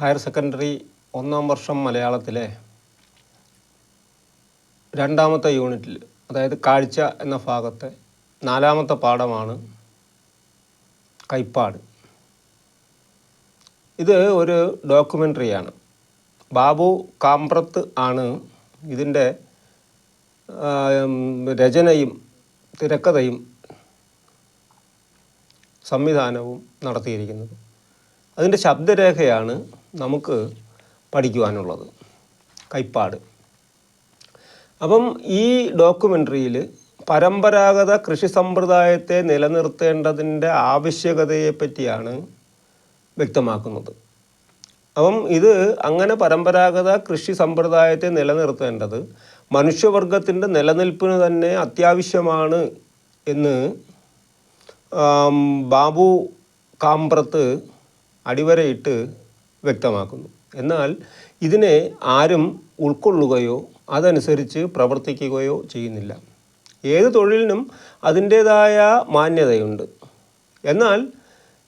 Higher secondary ഒന്നാം വർഷം മലയാളത്തിലെ രണ്ടാമത്തെ യൂണിറ്റിൽ അതായത് കാഴ്ച എന്ന ഭാഗത്തെ നാലാമത്തെ പാഠമാണ് കൈപ്പാട്. ഇത് ഒരു ഡോക്യുമെന്ററിയാണ് ബാബു കാമ്പ്രത്ത് ആണ് ഇതിന്റെ രചനയും തിരക്കഥയും സംവിധാനവും നടത്തിയിരിക്കുന്നത്. അതിന്റെ ശബ്ദരേഖയാണ് നമുക്ക് പഠിക്കുവാനുള്ളത്. കൈപ്പാട്. അപ്പം ഈ ഡോക്യുമെന്ററിയിൽ പരമ്പരാഗത കൃഷി സമ്പ്രദായത്തെ നിലനിർത്തേണ്ടതിന്റെ ആവശ്യകതയെപ്പറ്റിയാണ് വ്യക്തമാക്കുന്നത്. അപ്പം ഇത് അങ്ങനെ പരമ്പരാഗത കൃഷി സമ്പ്രദായത്തെ നിലനിർത്തേണ്ടത് മനുഷ്യവർഗത്തിന്റെ നിലനിൽപ്പിന് തന്നെ അത്യാവശ്യമാണ് എന്ന് ബാബു കാമ്പ്രത്ത് അടിവരയിട്ട് വ്യക്തമാക്കുന്നു. എന്നാൽ ഇതിനെ ആരും ഉൾക്കൊള്ളുകയോ അതനുസരിച്ച് പ്രവർത്തിക്കുകയോ ചെയ്യുന്നില്ല. ഏത് തൊഴിലിനും അതിന്റേതായ മാന്യതയുണ്ട്. എന്നാൽ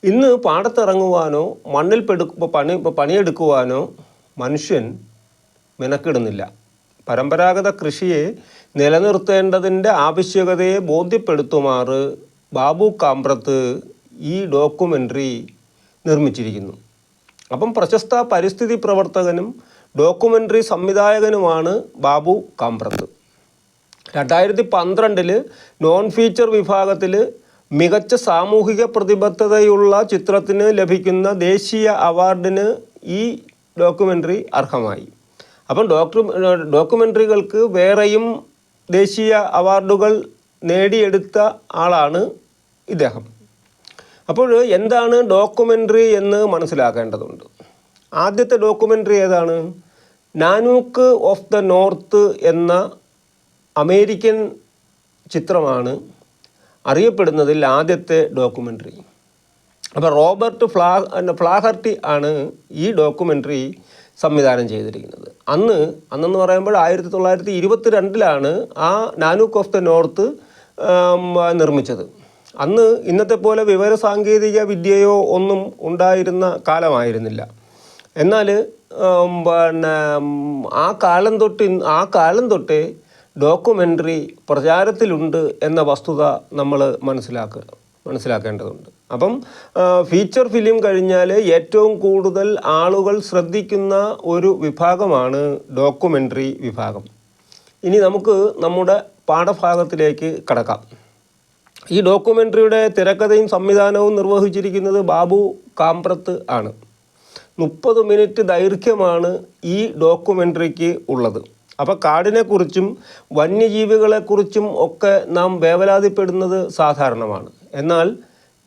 ഇന്ന് പാടത്തിറങ്ങുവാനോ മണ്ണിൽ പെടു പണി പണിയെടുക്കുവാനോ മനുഷ്യൻ മെനക്കിടുന്നില്ല. പരമ്പരാഗത കൃഷിയെ നിലനിർത്തേണ്ടതിന്റെ ആവശ്യകതയെ ബോധ്യപ്പെടുത്തുമാറ് ബാബു കാമ്പ്രത്ത് ഈ ഡോക്യുമെന്ററി നിർമ്മിച്ചിരിക്കുന്നു. അപ്പം പ്രശസ്ത പരിസ്ഥിതി പ്രവർത്തകനും ഡോക്യുമെന്ററി സംവിധായകനുമാണ് ബാബു കാമ്പ്രത്ത്. രണ്ടായിരത്തി പന്ത്രണ്ടിൽ നോൺ ഫീച്ചർ വിഭാഗത്തിൽ മികച്ച സാമൂഹിക പ്രതിബദ്ധതയുള്ള ചിത്രത്തിന് ലഭിക്കുന്ന ദേശീയ അവാർഡിന് ഈ ഡോക്യുമെന്ററി അർഹമായി. അപ്പം ഡോക്ടർ ഡോക്യുമെന്ററികൾക്ക് വേറെയും ദേശീയ അവാർഡുകൾ നേടിയെടുത്ത ആളാണ് ഇദ്ദേഹം. അപ്പോൾ എന്താണ് ഡോക്യുമെന്ററി എന്ന് മനസ്സിലാക്കേണ്ടതുണ്ട്. ആദ്യത്തെ ഡോക്യുമെന്ററി ഏതാണ്? നാനൂക്ക് ഓഫ് ദ നോർത്ത് എന്ന അമേരിക്കൻ ചിത്രമാണ് അറിയപ്പെടുന്നതിൽ ആദ്യത്തെ ഡോക്യുമെന്ററി അപ്പോൾ റോബർട്ട് ഫ്ലാ ഫ്ലാഹർട്ടി ആണ് ഈ ഡോക്യുമെന്ററി സംവിധാനം ചെയ്തിരിക്കുന്നത്. അന്ന് അന്നെന്ന് പറയുമ്പോൾ ആയിരത്തി തൊള്ളായിരത്തി ഇരുപത്തി രണ്ടിലാണ് ആ നാനൂക്ക് ഓഫ് ദ നോർത്ത് നിർമ്മിച്ചത്. അന്ന് ഇന്നത്തെ പോലെ വിവര സാങ്കേതിക വിദ്യയോ ഒന്നും ഉണ്ടായിരുന്ന കാലമായിരുന്നില്ല. എന്നാൽ പിന്നെ ആ കാലം തൊട്ട് ആ കാലം തൊട്ട് ഡോക്യുമെന്ററി പ്രചാരത്തിലുണ്ട് എന്ന വസ്തുത നമ്മൾ മനസ്സിലാക്കുക മനസ്സിലാക്കേണ്ടതുണ്ട്. അപ്പം ഫീച്ചർ ഫിലിം കഴിഞ്ഞാൽ ഏറ്റവും കൂടുതൽ ആളുകൾ ശ്രദ്ധിക്കുന്ന ഒരു വിഭാഗമാണ് ഡോക്യുമെന്ററി വിഭാഗം. ഇനി നമുക്ക് നമ്മുടെ പാഠഭാഗത്തിലേക്ക് കടക്കാം. ഈ ഡോക്യുമെന്ററിയുടെ തിരക്കഥയും സംവിധാനവും നിർവഹിച്ചിരിക്കുന്നത് ബാബു കാമ്പ്രത്ത് ആണ്. മുപ്പത് മിനിറ്റ് ദൈർഘ്യമാണ് ഈ ഡോക്യുമെന്ററിക്ക് ഉള്ളത്. അപ്പോൾ കാടിനെക്കുറിച്ചും വന്യജീവികളെക്കുറിച്ചും ഒക്കെ നാം വേവലാതിപ്പെടുന്നത് സാധാരണമാണ്. എന്നാൽ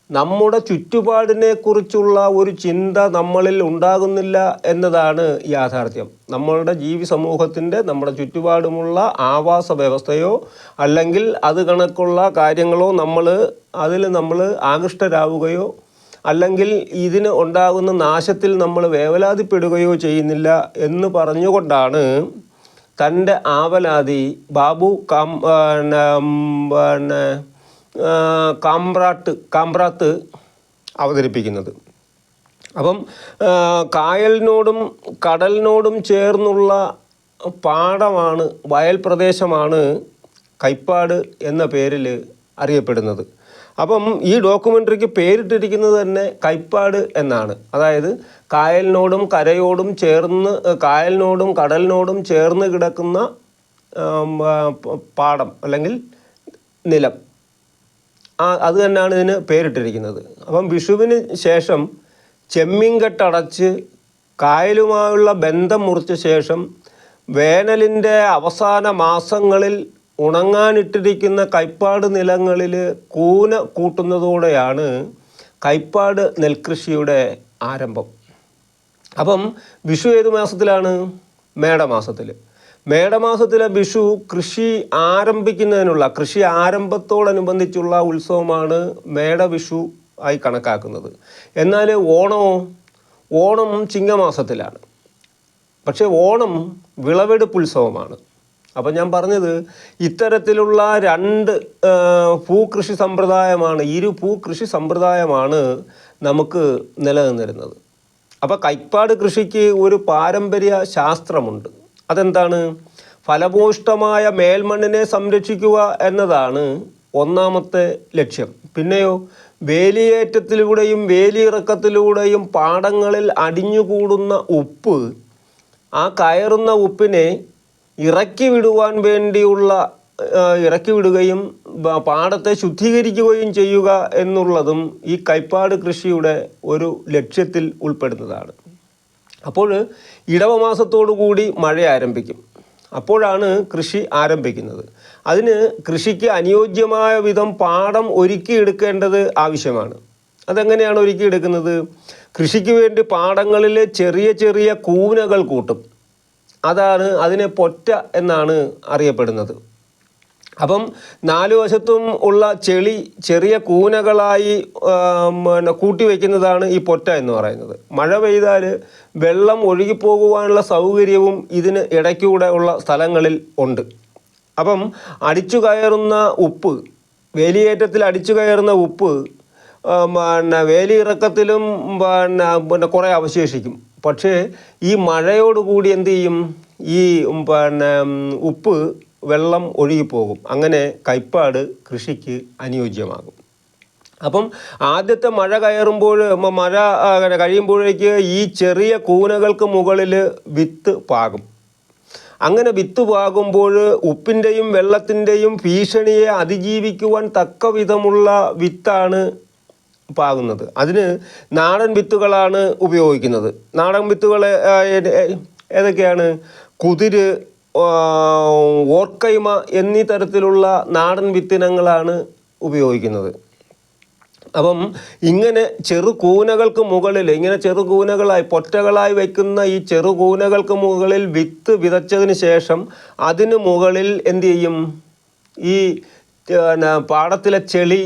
നമ്മുടെ ചുറ്റുപാടിനെ കുറിച്ചുള്ള ഒരു ചിന്ത നമ്മളിൽ ഉണ്ടാകുന്നില്ല എന്നതാണ് യാഥാർത്ഥ്യം. നമ്മളുടെ ജീവി സമൂഹത്തിന്റെ നമ്മുടെ ചുറ്റുപാടുമുള്ള ആവാസ വ്യവസ്ഥയോ അല്ലെങ്കിൽ അത് കണക്കുള്ള കാര്യങ്ങളോ നമ്മൾ അതിൽ നമ്മൾ ആകൃഷ്ടരാവുകയോ അല്ലെങ്കിൽ ഇതിന് ഉണ്ടാകുന്ന നാശത്തിൽ നമ്മൾ വേവലാതിപ്പെടുകയോ ചെയ്യുന്നില്ല എന്ന് പറഞ്ഞുകൊണ്ടാണ് തന്റെ ആവലാതി ബാബു കാം പിന്നെ, കാമ്പ്രാട്ട് കാമ്പ്രാത്ത് അവതരിപ്പിക്കുന്നത്. അപ്പം കായലിനോടും കടലിനോടും ചേർന്നുള്ള പാടമാണ് വയൽ പ്രദേശമാണ് കൈപ്പാട് എന്ന പേരിൽ അറിയപ്പെടുന്നത്. അപ്പം ഈ ഡോക്യുമെന്ററിക്ക് പേരിട്ടിരിക്കുന്നത് തന്നെ കൈപ്പാട് എന്നാണ്. അതായത് കായലിനോടും കരയോടും ചേർന്ന് കായലിനോടും കടലിനോടും ചേർന്ന് കിടക്കുന്ന പാടം അല്ലെങ്കിൽ നിലം. ആ അത് തന്നെയാണ് ഇതിന് പേരിട്ടിരിക്കുന്നത്. അപ്പം വിഷുവിന് ശേഷം ചെമ്മീൻകെട്ടടച്ച് കായലുമായുള്ള ബന്ധം മുറിച്ച ശേഷം വേനലിന്റെ അവസാന മാസങ്ങളിൽ ഉണങ്ങാനിട്ടിരിക്കുന്ന കൈപ്പാട് നിലങ്ങളിൽ കൂന കൂട്ടുന്നതോടെയാണ് കൈപ്പാട് നെൽകൃഷിയുടെ ആരംഭം. അപ്പം വിഷു ഏത് മാസത്തിലാണ്? മേടമാസത്തിൽ മേടമാസത്തിലെ വിഷു കൃഷി ആരംഭിക്കുന്നതിനുള്ള കൃഷി ആരംഭത്തോടനുബന്ധിച്ചുള്ള ഉത്സവമാണ് മേടവിഷു ആയി കണക്കാക്കുന്നത്. എന്നാൽ ഓണമോ ഓണം ചിങ്ങമാസത്തിലാണ്. പക്ഷേ ഓണം വിളവെടുപ്പ് ഉത്സവമാണ്. അപ്പം ഞാൻ പറഞ്ഞത് ഇത്തരത്തിലുള്ള രണ്ട് ഭൂകൃഷി സമ്പ്രദായമാണ് ഇരു ഭൂകൃഷി സമ്പ്രദായമാണ് നമുക്ക് നിലനിന്നിരുന്നത്. അപ്പോൾ കൈപ്പാട് കൃഷിക്ക് ഒരു പാരമ്പര്യ ശാസ്ത്രമുണ്ട്. അതെന്താണ്? ഫലഭൂഷ്ടമായ മേൽമണ്ണിനെ സംരക്ഷിക്കുക എന്നതാണ് ഒന്നാമത്തെ ലക്ഷ്യം. പിന്നെയോ വേലിയേറ്റത്തിലൂടെയും വേലിയിറക്കത്തിലൂടെയും പാടങ്ങളിൽ അടിഞ്ഞുകൂടുന്ന ഉപ്പ് ആ കയറുന്ന ഉപ്പിനെ ഇറക്കി വിടുവാൻ വേണ്ടിയുള്ള ഇറക്കി വിടുകയും പാടത്തെ ശുദ്ധീകരിക്കുകയും ചെയ്യുക എന്നുള്ളതും ഈ കൈപ്പാട് കൃഷിയുടെ ഒരു ലക്ഷ്യത്തിൽ ഉൾപ്പെടുന്നതാണ്. അപ്പോൾ ഇടവമാസത്തോടു കൂടി മഴ ആരംഭിക്കും. അപ്പോഴാണ് കൃഷി ആരംഭിക്കുന്നത്. അതിന് കൃഷിക്ക് അനുയോജ്യമായ വിധം പാടം ഒരുക്കിയെടുക്കേണ്ടത് ആവശ്യമാണ്. അതെങ്ങനെയാണ് ഒരുക്കിയെടുക്കുന്നത് കൃഷിക്ക് വേണ്ടി പാടങ്ങളിൽ ചെറിയ ചെറിയ കൂനകൾ കൂട്ടും. അതാണ് അതിനെ പൊറ്റ എന്നാണ് അറിയപ്പെടുന്നത്. അപ്പം നാലു വശത്തും ഉള്ള ചെളി ചെറിയ കൂനകളായി പിന്നെ കൂട്ടിവെക്കുന്നതാണ് ഈ പൊറ്റ എന്ന് പറയുന്നത്. മഴ പെയ്താൽ വെള്ളം ഒഴുകിപ്പോകുവാനുള്ള സൗകര്യവും ഇതിന് ഇടയ്ക്കൂടെ ഉള്ള സ്ഥലങ്ങളിൽ ഉണ്ട്. അപ്പം അടിച്ചു കയറുന്ന ഉപ്പ് വേലിയേറ്റത്തിൽ അടിച്ചു കയറുന്ന ഉപ്പ് പിന്നെ വേലിയിറക്കത്തിലും പിന്നെ പിന്നെ കുറേ അവശേഷിക്കും. പക്ഷേ ഈ മഴയോടുകൂടി എന്ത് ചെയ്യും? ഈ പിന്നെ ഉപ്പ് വെള്ളം ഒഴുകിപ്പോകും. അങ്ങനെ കൈപ്പാട് കൃഷിക്ക് അനുയോജ്യമാകും. അപ്പം ആദ്യത്തെ മഴ കയറുമ്പോൾ മഴ കഴിയുമ്പോഴേക്ക് ഈ ചെറിയ കൂനകൾക്ക് മുകളിൽ വിത്ത് പാകും. അങ്ങനെ വിത്ത് പാകുമ്പോൾ ഉപ്പിന്റെയും വെള്ളത്തിന്റെയും ഭീഷണിയെ അതിജീവിക്കുവാൻ തക്ക വിധമുള്ള വിത്താണ് പാകുന്നത്. അതിന് നാടൻ വിത്തുകളാണ് ഉപയോഗിക്കുന്നത്. നാടൻ വിത്തുകൾ ഏതൊക്കെയാണ്? കുതിര് ഓർക്കൈമ എന്നീ തരത്തിലുള്ള നാടൻ വിത്തിനങ്ങളാണ് ഉപയോഗിക്കുന്നത്. അപ്പം ഇങ്ങനെ ചെറുകൂനകൾക്ക് മുകളിൽ ഇങ്ങനെ ചെറുകൂനകളായി പൊറ്റകളായി വയ്ക്കുന്ന ഈ ചെറുകൂനകൾക്ക് മുകളിൽ വിത്ത് വിതച്ചതിന് ശേഷം അതിന് മുകളിൽ എന്ത് ചെയ്യും? ഈ പാടത്തിലെ ചെളി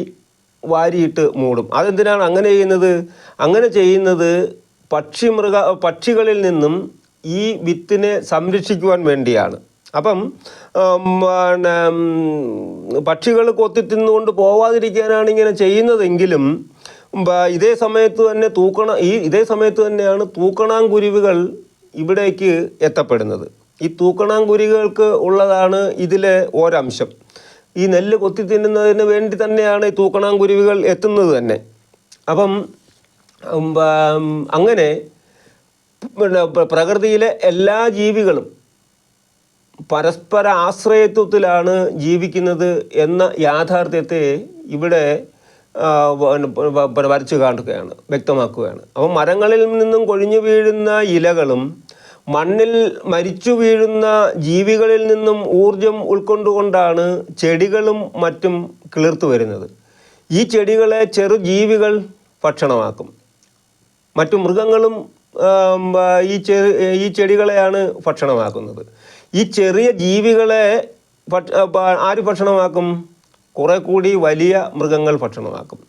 വാരിയിട്ട് മൂടും. അതെന്തിനാണ് അങ്ങനെ ചെയ്യുന്നത്? അങ്ങനെ ചെയ്യുന്നത് പക്ഷിമൃഗ പക്ഷികളിൽ നിന്നും ഈ വിത്തിനെ സംരക്ഷിക്കുവാൻ വേണ്ടിയാണ്. അപ്പം പിന്നെ പക്ഷികൾ കൊത്തി തിന്നുകൊണ്ട് പോവാതിരിക്കാനാണ് ഇങ്ങനെ ചെയ്യുന്നതെങ്കിലും ഇതേ സമയത്ത് തന്നെ തൂക്കണ ഈ ഇതേ സമയത്ത് തന്നെയാണ് തൂക്കണാങ്കുരുവികൾ ഇവിടേക്ക് എത്തപ്പെടുന്നത്. ഈ തൂക്കണാങ്കുരുവികൾക്ക് ഉള്ളതാണ് ഇതിലെ ഒരംശം. ഈ നെല്ല് കൊത്തി തിന്നുന്നതിന് വേണ്ടി തന്നെയാണ് ഈ തൂക്കണാങ്കുരുവികൾ എത്തുന്നത് തന്നെ. അപ്പം അങ്ങനെ പ്രകൃതിയിലെ എല്ലാ ജീവികളും പരസ്പര ആശ്രയത്വത്തിലാണ് ജീവിക്കുന്നത് എന്ന യാഥാർത്ഥ്യത്തെ ഇവിടെ വരച്ചു കാണുകയാണ് വ്യക്തമാക്കുകയാണ്. അപ്പോൾ മരങ്ങളിൽ നിന്നും കൊഴിഞ്ഞു വീഴുന്ന ഇലകളും മണ്ണിൽ മരിച്ചു വീഴുന്ന ജീവികളിൽ നിന്നും ഊർജം ഉൾക്കൊണ്ടുകൊണ്ടാണ് ചെടികളും മറ്റും കിളിർത്തു വരുന്നത്. ഈ ചെടികളെ ചെറു ജീവികൾ ഭക്ഷണമാക്കും. മറ്റു മൃഗങ്ങളും ഈ ചെറു ഈ ചെടികളെയാണ് ഭക്ഷണമാക്കുന്നത്. ഈ ചെറിയ ജീവികളെ ആര് ഭക്ഷണമാക്കും? കുറെ കൂടി വലിയ മൃഗങ്ങൾ ഭക്ഷണമാക്കും.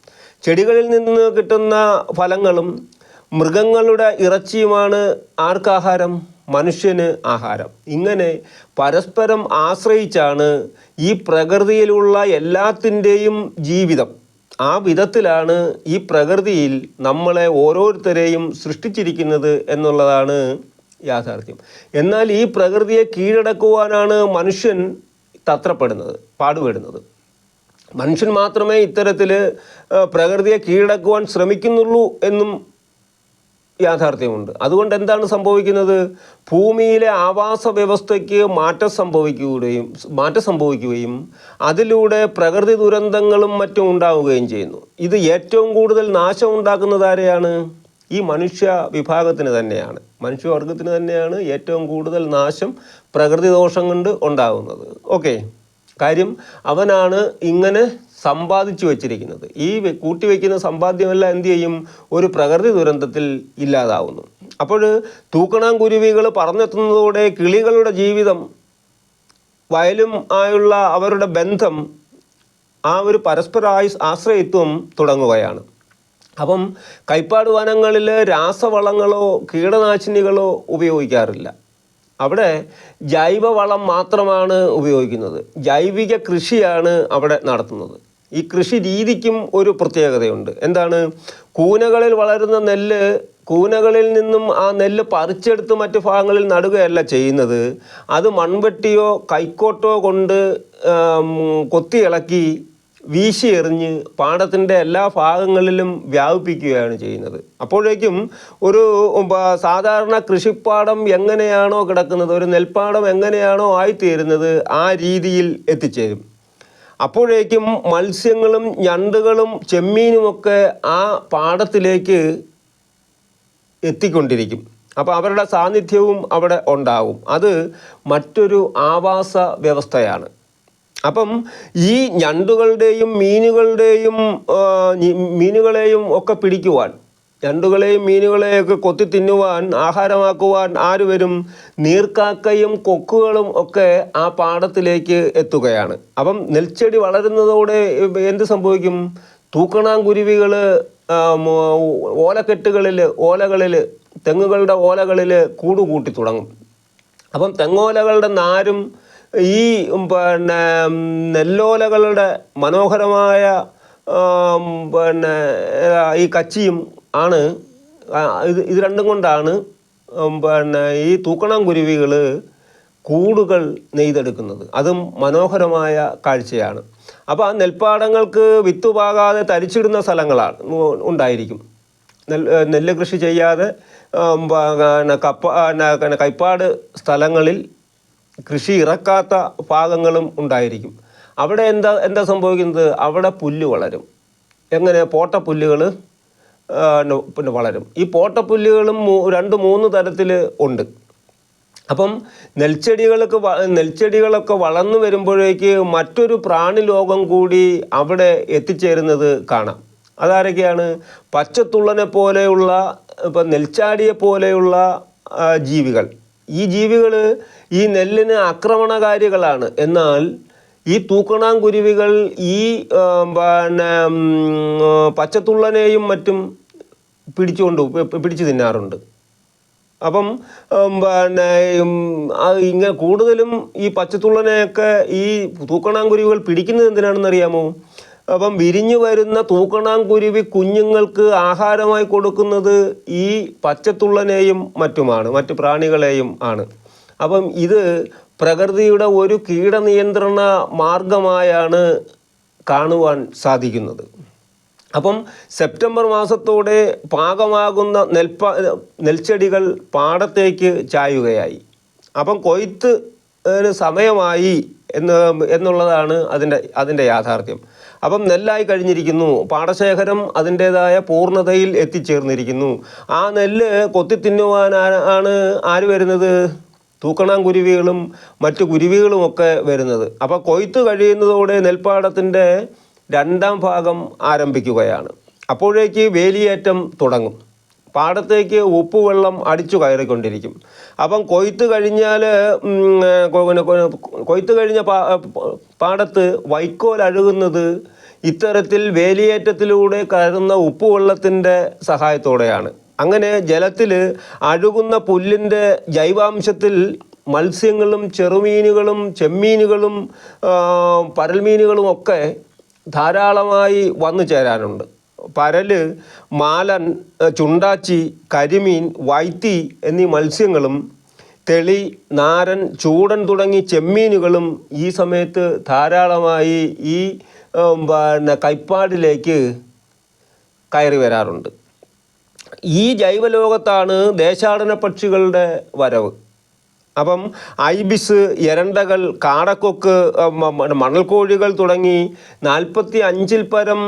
ചെടികളിൽ നിന്ന് കിട്ടുന്ന ഫലങ്ങളും മൃഗങ്ങളുടെ ഇറച്ചിയുമാണ് ആർക്കാഹാരം മനുഷ്യന് ആഹാരം. ഇങ്ങനെ പരസ്പരം ആശ്രയിച്ചാണ് ഈ പ്രകൃതിയിലുള്ള എല്ലാത്തിന്റെയും ജീവിതം. ആ വിധത്തിലാണ് ഈ പ്രകൃതിയിൽ നമ്മളെ ഓരോരുത്തരെയും സൃഷ്ടിച്ചിരിക്കുന്നത് എന്നുള്ളതാണ് യാഥാർത്ഥ്യം. എന്നാൽ ഈ പ്രകൃതിയെ കീഴടക്കുവാനാണ് മനുഷ്യൻ തത്രപ്പെടുന്നത് പാടുപെടുന്നത്. മനുഷ്യൻ മാത്രമേ ഇത്തരത്തിൽ പ്രകൃതിയെ കീഴടക്കുവാൻ ശ്രമിക്കുന്നുള്ളൂ എന്നും യാഥാർത്ഥ്യമുണ്ട്. അതുകൊണ്ട് എന്താണ് സംഭവിക്കുന്നത്? ഭൂമിയിലെ ആവാസ വ്യവസ്ഥയ്ക്ക് മാറ്റം സംഭവിക്കുകയും മാറ്റം സംഭവിക്കുകയും അതിലൂടെ പ്രകൃതി ദുരന്തങ്ങളും മറ്റും ഉണ്ടാവുകയും ചെയ്യുന്നു. ഇത് ഏറ്റവും കൂടുതൽ നാശം ഉണ്ടാക്കുന്നത് ആരെയാണ്? ഈ മനുഷ്യ വിഭാഗത്തിന് തന്നെയാണ്. മനുഷ്യവർഗത്തിന് തന്നെയാണ് ഏറ്റവും കൂടുതൽ നാശം പ്രകൃതി ദോഷം കൊണ്ട് ഉണ്ടാകുന്നത് ഓക്കെ. കാര്യം അവനാണ് ഇങ്ങനെ സമ്പാദിച്ചു വച്ചിരിക്കുന്നത്. ഈ കൂട്ടിവെക്കുന്ന സമ്പാദ്യമെല്ലാം എന്തു ചെയ്യും? ഒരു പ്രകൃതി ദുരന്തത്തിൽ ഇല്ലാതാവുന്നു. അപ്പോൾ തൂക്കണാങ്കുരുവികൾ പറന്നെത്തുന്നതോടെ കിളികളുടെ ജീവിതം വയലും ആയുള്ള അവരുടെ ബന്ധം ആ ഒരു പരസ്പര ആശ്രയത്വം തുടങ്ങുകയാണ്. അപ്പം കൈപ്പാട് വനങ്ങളിൽ രാസവളങ്ങളോ കീടനാശിനികളോ ഉപയോഗിക്കാറില്ല. അവിടെ ജൈവവളം മാത്രമാണ് ഉപയോഗിക്കുന്നത്. ജൈവിക കൃഷിയാണ് അവിടെ നടത്തുന്നത്. ഈ കൃഷി രീതിക്കും ഒരു പ്രത്യേകതയുണ്ട്. എന്താണ്? കൂനകളിൽ വളരുന്ന നെല്ല് കൂനകളിൽ നിന്നും ആ നെല്ല് പറിച്ചെടുത്ത് മറ്റു ഭാഗങ്ങളിൽ നടുകയല്ല ചെയ്യുന്നത്. അത് മൺവെട്ടിയോ കൈക്കോട്ടോ കൊണ്ട് കൊത്തി ഇളക്കി വീശി എറിഞ്ഞ് പാടത്തിന്റെ എല്ലാ ഭാഗങ്ങളിലും വ്യാപിപ്പിക്കുകയാണ് ചെയ്യുന്നത്. അപ്പോഴേക്കും ഒരു സാധാരണ കൃഷിപ്പാടം എങ്ങനെയാണോ കിടക്കുന്നത് ഒരു നെൽപ്പാടം എങ്ങനെയാണോ ആയിത്തീരുന്നത് ആ രീതിയിൽ എത്തിച്ചേരും. അപ്പോഴേക്കും മത്സ്യങ്ങളും ഞണ്ടുകളും ചെമ്മീനുമൊക്കെ ആ പാടത്തിലേക്ക് എത്തിക്കൊണ്ടിരിക്കും. അപ്പോൾ അവരുടെ സാന്നിധ്യവും അവിടെ ഉണ്ടാവും അത് മറ്റൊരു ആവാസ വ്യവസ്ഥയാണ്. അപ്പം ഈ ഞണ്ടുകളുടെയും മീനുകളുടെയും മീനുകളെയും ഒക്കെ പിടിക്കുവാൻ ഞണ്ടുകളെയും മീനുകളെയൊക്കെ കൊത്തി തിന്നുവാൻ ആഹാരമാക്കുവാൻ ആര് വരും? നീർക്കാക്കയും കൊക്കുകളും ഒക്കെ ആ പാടത്തിലേക്ക് എത്തുകയാണ്. അപ്പം നെൽച്ചെടി വളരുന്നതോടെ എന്ത് സംഭവിക്കും? തൂക്കണാങ്കുരുവികൾ ഓലക്കെട്ടുകളിൽ ഓലകളിൽ തെങ്ങുകളുടെ ഓലകളിൽ കൂട് കൂട്ടി തുടങ്ങും. അപ്പം തെങ്ങോലകളുടെ നാരും ഈ പിന്നെ നെല്ലോലകളുടെ മനോഹരമായ പിന്നെ ഈ കച്ചിയും ആണ്. ഇത് ഇത് രണ്ടും കൊണ്ടാണ് പിന്നെ ഈ തൂക്കണം കുരുവികൾ കൂടുകൾ നെയ്തെടുക്കുന്നത്. അതും മനോഹരമായ കാഴ്ചയാണ്. അപ്പോൾ ആ നെൽപ്പാടങ്ങൾക്ക് വിത്തുപാകാതെ തരിച്ചിടുന്ന സ്ഥലങ്ങളാണ് ഉണ്ടായിരിക്കും. നെൽ നെല്ല് കൃഷി ചെയ്യാതെ കപ്പ കൈപ്പാട് സ്ഥലങ്ങളിൽ കൃഷി ഇറക്കാത്ത ഭാഗങ്ങളും ഉണ്ടായിരിക്കും. അവിടെ എന്താ എന്താ സംഭവിക്കുന്നത്? അവിടെ പുല്ല് വളരും. എങ്ങനെ? പോട്ടപ്പുല്ലുകൾ പിന്നെ വളരും. ഈ പോട്ടപ്പുല്ലുകളും രണ്ട് മൂന്ന് തരത്തിൽ ഉണ്ട്. അപ്പം നെൽച്ചെടികൾക്ക് വ- നെൽച്ചെടികളൊക്കെ വളർന്നു വരുമ്പോഴേക്ക് മറ്റൊരു പ്രാണിലോകം കൂടി അവിടെ എത്തിച്ചേരുന്നത് കാണാം. അതാരൊക്കെയാണ്? പച്ചത്തുള്ളനെ പോലെയുള്ള ഇപ്പം നെൽച്ചാടിയെ പോലെയുള്ള ജീവികൾ. ഈ ജീവികൾ ഈ നെല്ലിന് ആക്രമണകാരികളാണ്. എന്നാൽ ഈ തൂക്കണാങ്കുരുവികൾ ഈ പിന്നെ പച്ചത്തുള്ളനെയും മറ്റും പിടിച്ചുകൊണ്ട് പിടിച്ചു തിന്നാറുണ്ട്. അപ്പം പിന്നെ ഇങ്ങനെ കൂടുതലും ഈ പച്ചത്തുള്ളനെയൊക്കെ ഈ തൂക്കണാങ്കുരുവികൾ പിടിക്കുന്നത് എന്തിനാണെന്ന് അറിയാമോ അപ്പം വിരിഞ്ഞു വരുന്ന തൂക്കണാങ്കുരുവി കുഞ്ഞുങ്ങൾക്ക് ആഹാരമായി കൊടുക്കുന്നത് ഈ പച്ചത്തുള്ളനെയും മറ്റുമാണ് മറ്റു പ്രാണികളെയും ആണ്. അപ്പം ഇത് പ്രകൃതിയുടെ ഒരു കീടനിയന്ത്രണ മാർഗമായാണ് കാണുവാൻ സാധിക്കുന്നത്. അപ്പം സെപ്റ്റംബർ മാസത്തോടെ പാകമാകുന്ന നെൽപ്പ നെൽച്ചെടികൾ പാടത്തേക്ക് ചായുകയായി. അപ്പം കൊയ്ത്ത് സമയമായി എന്ന് എന്നുള്ളതാണ് അതിന്റെ അതിന്റെ യാഥാർത്ഥ്യം. അപ്പം നെല്ലായി കഴിഞ്ഞിരിക്കുന്നു. പാടശേഖരം അതിന്റേതായ പൂർണതയിൽ എത്തിച്ചേർന്നിരിക്കുന്നു. ആ നെല്ല് കൊത്തി തിന്നുവാൻ ആണ് ആര് വരുന്നത്? തൂക്കണാങ്കുരുവികളും മറ്റു കുരുവികളുമൊക്കെ വരുന്നത്. അപ്പോൾ കൊയ്ത്ത് കഴിയുന്നതോടെ നെൽപ്പാടത്തിന്റെ രണ്ടാം ഭാഗം ആരംഭിക്കുകയാണ്. അപ്പോഴേക്ക് വേലിയേറ്റം തുടങ്ങും. പാടത്തേക്ക് ഉപ്പുവെള്ളം അടിച്ചു കയറിക്കൊണ്ടിരിക്കും. അപ്പം കൊയ്ത്ത് കഴിഞ്ഞാൽ കൊയ്ത്ത് കഴിഞ്ഞ പാടത്ത് വൈക്കോൽ അഴുകുന്നത് ഇത്തരത്തിൽ വേലിയേറ്റത്തിലൂടെ കയറുന്ന ഉപ്പുവെള്ളത്തിന്റെ സഹായത്തോടെയാണ്. അങ്ങനെ ജലത്തിൽ അഴുകുന്ന പുല്ലിന്റെ ജൈവാംശത്തിൽ മത്സ്യങ്ങളും ചെറുമീനുകളും ചെമ്മീനുകളും പരൽമീനുകളും ഒക്കെ ധാരാളമായി വന്നു ചേരാനുണ്ട് പരൽ മാലൻ ചുണ്ടാച്ചി കരിമീൻ വൈത്തി എന്നീ മത്സ്യങ്ങളും തെളി നാരൻ ചൂടൻ തുടങ്ങി ചെമ്മീനുകളും ഈ സമയത്ത് ധാരാളമായി ഈ പിന്നെ കൈപ്പാടിലേക്ക് കയറി വരാറുണ്ട്. ഈ ജൈവലോകത്താണ് ദേശാടന പക്ഷികളുടെ വരവ്. അപ്പം ഐബിസ് എരണ്ടകൾ കാടക്കൊക്ക് മണൽക്കോഴികൾ തുടങ്ങി നാൽപ്പത്തി അഞ്ചിൽ പരം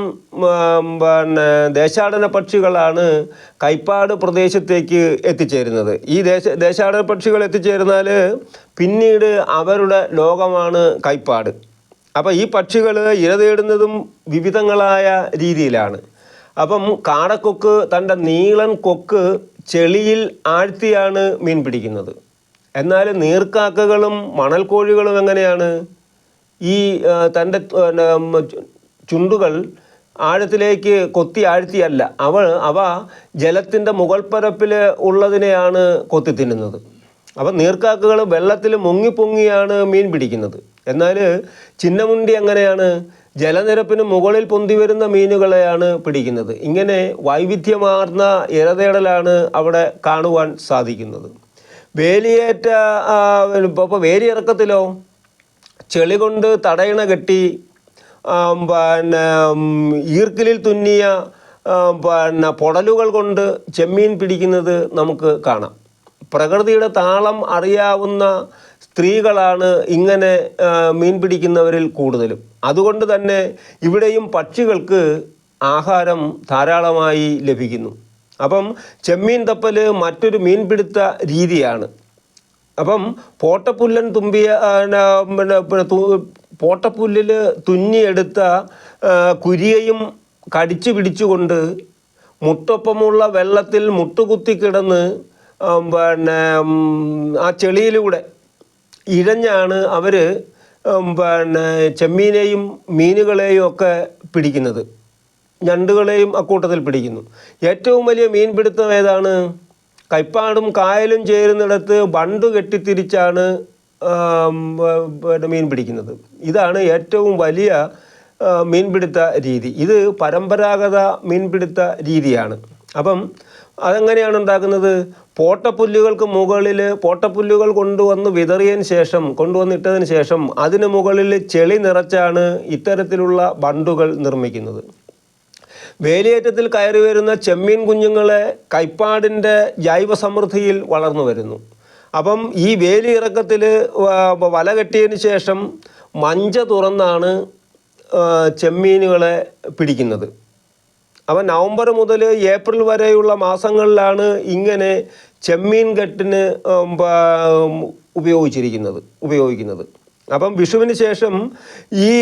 പിന്നെ ദേശാടന പക്ഷികളാണ് കൈപ്പാട് പ്രദേശത്തേക്ക് എത്തിച്ചേരുന്നത്. ഈ ദേശ ദേശാടന പക്ഷികൾ എത്തിച്ചേർന്നാൽ പിന്നീട് അവരുടെ ലോകമാണ് കൈപ്പാട്. അപ്പോൾ ഈ പക്ഷികൾ ഇര തേടുന്നതും വിവിധങ്ങളായ രീതിയിലാണ്. അപ്പം കാടക്കൊക്ക് തന്റെ നീളൻ കൊക്ക് ചെളിയിൽ ആഴ്ത്തിയാണ് മീൻ പിടിക്കുന്നത്. എന്നാൽ നീർക്കാക്കകളും മണൽക്കോഴികളും എങ്ങനെയാണ്? ഈ തന്റെ ചുണ്ടുകൾ ആഴത്തിലേക്ക് കൊത്തി ആഴ്ത്തിയല്ല. അവ അവ ജലത്തിന്റെ മുകൾ പരപ്പിൽ ഉള്ളതിനെയാണ് കൊത്തി തിന്നുന്നത്. അപ്പം നീർക്കാക്കകൾ വെള്ളത്തിൽ മുങ്ങി പൊങ്ങിയാണ് മീൻ പിടിക്കുന്നത്. എന്നാൽ ചിന്നമുണ്ടി എങ്ങനെയാണ്? ജലനിരപ്പിന് മുകളിൽ പൊന്തി വരുന്ന മീനുകളെയാണ് പിടിക്കുന്നത്. ഇങ്ങനെ വൈവിധ്യമാർന്ന ഇരതേടലാണ് അവിടെ കാണുവാൻ സാധിക്കുന്നത്. വേലിയേറ്റ ഇപ്പോൾ വേലിയിറക്കത്തിലോ ചെളി കൊണ്ട് തടയണ കെട്ടി പിന്നെ ഈർക്കിലിൽ തുന്നിയ പിന്നെ പൊടലുകൾ കൊണ്ട് ചെമ്മീൻ പിടിക്കുന്നത് നമുക്ക് കാണാം. പ്രകൃതിയുടെ താളം അറിയാവുന്ന സ്ത്രീകളാണ് ഇങ്ങനെ മീൻ പിടിക്കുന്നവരിൽ കൂടുതലും. അതുകൊണ്ട് തന്നെ ഇവിടെയും പക്ഷികൾക്ക് ആഹാരം ധാരാളമായി ലഭിക്കുന്നു. അപ്പം ചെമ്മീൻ തപ്പൽ മറ്റൊരു മീൻപിടുത്ത രീതിയാണ്. അപ്പം പോട്ടപ്പുല്ലൻ തുമ്പിയ പോട്ടപ്പുല്ലിൽ തുന്നിയെടുത്ത കുരിയയും കടിച്ചു പിടിച്ചുകൊണ്ട് മുട്ടൊപ്പമുള്ള വെള്ളത്തിൽ മുട്ടുകുത്തി കിടന്ന് പിന്നെ ആ ചെളിയിലൂടെ ഇഴഞ്ഞാണ് അവർ പിന്നെ ചെമ്മീനെയും മീനുകളെയും ഒക്കെ പിടിക്കുന്നത്. ഞണ്ടുകളെയും അക്കൂട്ടത്തിൽ പിടിക്കുന്നു. ഏറ്റവും വലിയ മീൻപിടുത്തം ഏതാണ്? കൈപ്പാടും കായലും ചേരുന്നിടത്ത് ബണ്ട് കെട്ടിത്തിരിച്ചാണ് മീൻ പിടിക്കുന്നത്. ഇതാണ് ഏറ്റവും വലിയ മീൻപിടുത്ത രീതി. ഇത് പരമ്പരാഗത മീൻപിടുത്ത രീതിയാണ്. അപ്പം അതെങ്ങനെയാണ് ഉണ്ടാക്കുന്നത്? പോട്ടപ്പുല്ലുകൾക്ക് മുകളിൽ പോട്ടപ്പുല്ലുകൾ കൊണ്ടുവന്ന് വിതറിയതിന് ശേഷം കൊണ്ടുവന്നിട്ടതിന് ശേഷം അതിന് മുകളിൽ ചെളി നിറച്ചാണ് ഇത്തരത്തിലുള്ള ബണ്ടുകൾ നിർമ്മിക്കുന്നത്. വേലിയേറ്റത്തിൽ കയറി വരുന്ന ചെമ്മീൻ കുഞ്ഞുങ്ങളെ കൈപ്പാടിന്റെ ജൈവ സമൃദ്ധിയിൽ വളർന്നു വരുന്നു. അപ്പം ഈ വേലി ഇറക്കത്തിൽ വല കെട്ടിയതിന് ശേഷം മഞ്ച തുറന്നാണ് ചെമ്മീനുകളെ പിടിക്കുന്നത്. അപ്പം നവംബർ മുതൽ ഏപ്രിൽ വരെയുള്ള മാസങ്ങളിലാണ് ഇങ്ങനെ ചെമ്മീൻ കെട്ടിന് ഉപയോഗിച്ചിരിക്കുന്നത് ഉപയോഗിക്കുന്നത്. അപ്പം വിഷുവിന് ശേഷം ഈ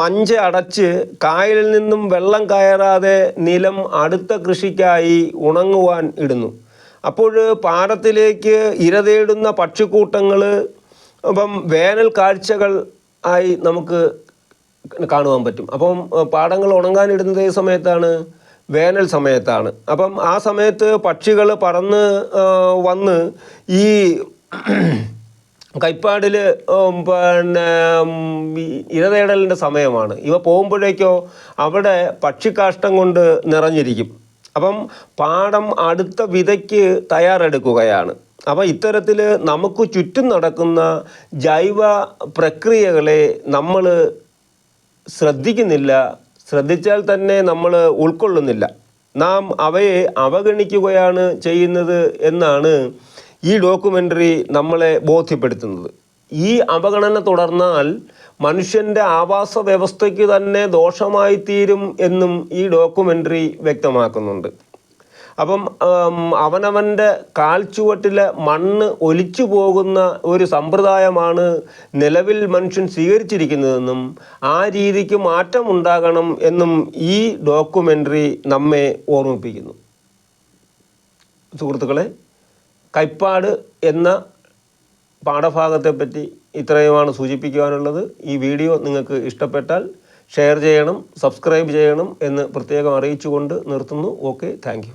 മഞ്ച അടച്ച് കായലിൽ നിന്നും വെള്ളം കയറാതെ നിലം അടുത്ത കൃഷിക്കായി ഉണങ്ങുവാൻ ഇടുന്നു. അപ്പോൾ പാടത്തിലേക്ക് ഇരതേടുന്ന പക്ഷിക്കൂട്ടങ്ങൾ അപ്പം വേനൽ കാഴ്ചകൾ ആയി നമുക്ക് കാണുവാൻ പറ്റും. അപ്പം പാടങ്ങൾ ഉണങ്ങാനിടുന്നത് ഈ സമയത്താണ്? വേനൽ സമയത്താണ്. അപ്പം ആ സമയത്ത് പക്ഷികൾ പറന്ന് വന്ന് ഈ കൈപ്പാടിൽ പിന്നെ ഇരതേടലിന്റെ സമയമാണ്. ഇവ പോകുമ്പോഴേക്കോ അവിടെ പക്ഷിക്കാഷ്ടം കൊണ്ട് നിറഞ്ഞിരിക്കും. അപ്പം പാടം അടുത്ത വിതയ്ക്ക് തയ്യാറെടുക്കുകയാണ്. അപ്പം ഇത്തരത്തിൽ നമുക്ക് ചുറ്റും നടക്കുന്ന ജൈവ പ്രക്രിയകളെ നമ്മൾ ശ്രദ്ധിക്കുന്നില്ല. ശ്രദ്ധിച്ചാൽ തന്നെ നമ്മൾ ഉൾക്കൊള്ളുന്നില്ല. നാം അവയെ അവഗണിക്കുകയാണ് ചെയ്യുന്നത് എന്നാണ് ഈ ഡോക്യുമെന്ററി നമ്മളെ ബോധ്യപ്പെടുത്തുന്നത്. ഈ അവഗണന തുടർന്നാൽ മനുഷ്യന്റെ ആവാസ വ്യവസ്ഥയ്ക്ക് തന്നെ ദോഷമായി തീരും എന്നും ഈ ഡോക്യുമെന്ററി വ്യക്തമാക്കുന്നുണ്ട്. അപ്പം അവനവന്റെ കാൽച്ചുവട്ടിലെ മണ്ണ് ഒലിച്ചു പോകുന്ന ഒരു സമ്പ്രദായമാണ് നിലവിൽ മനുഷ്യൻ സ്വീകരിച്ചിരിക്കുന്നതെന്നും ആ രീതിക്ക് മാറ്റം ഉണ്ടാകണം എന്നും ഈ ഡോക്യുമെന്ററി നമ്മെ ഓർമ്മിപ്പിക്കുന്നു. സുഹൃത്തുക്കളെ കൈപ്പാട് എന്ന പാഠഭാഗത്തെപ്പറ്റി ഇത്രയുമാണ് സൂചിപ്പിക്കുവാനുള്ളത്. ഈ വീഡിയോ നിങ്ങൾക്ക് ഇഷ്ടപ്പെട്ടാൽ ഷെയർ ചെയ്യണം സബ്സ്ക്രൈബ് ചെയ്യണം എന്ന് പ്രത്യേകം അറിയിച്ചുകൊണ്ട് നിർത്തുന്നു. Okay thank